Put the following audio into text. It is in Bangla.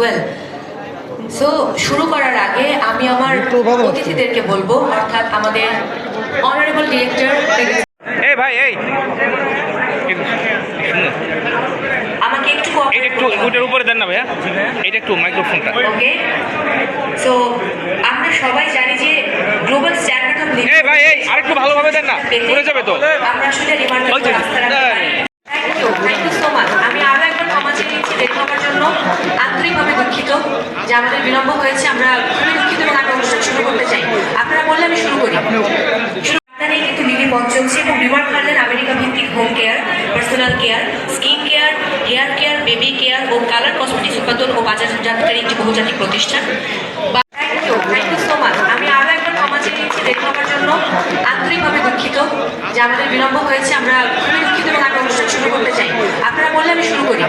ওয়েল সো শুরু করার আগে আমি আমার অতিথিদেরকে বলব অর্থাৎ আমাদের অনারেবল ডিরেক্টর এই ভাই এই। আমাকে একটু এটা একটু ওটার উপরে দেন না ভাইয়া। এটা একটু মাইক্রোফোনটা ওকে সো আমরা সবাই জানি যে গ্লোবাল স্ট্যান্ডার্ড অফ লিভিং এই ভাই এই আরেকটু ভালোভাবে দেন না। পড়ে যাবে তো। আমরা আসলে রিমান্ড রাখতে যে আমাদের বিলম্ব হয়েছে আমরা খুবই দুঃখিত এবং আমি অনুষ্ঠান শুরু করতে চাই। আপনারা বললে আমি শুরু করি। শুরু কিন্তু লিলি পথ চলছে এবং রিমার্ক হার্লেন আমেরিকা ভিত্তিক home care personal care skin care hair care baby care ও কালার কসমেটিক্স উৎপাদন ও বাজারজাতকারী একটি বহুজাতিক প্রতিষ্ঠান। Thank you thank you so much আমি আরও একবার ক্ষমা চেয়ে নিচ্ছি লেট হওয়ার জন্য। আন্তরিকভাবে দুঃখিত যে আমাদের বিলম্ব হয়েছে আমরা খুবই দুঃখিত এবং আমি অনুষ্ঠান শুরু করতে চাই। আপনারা বললে আমি শুরু করি।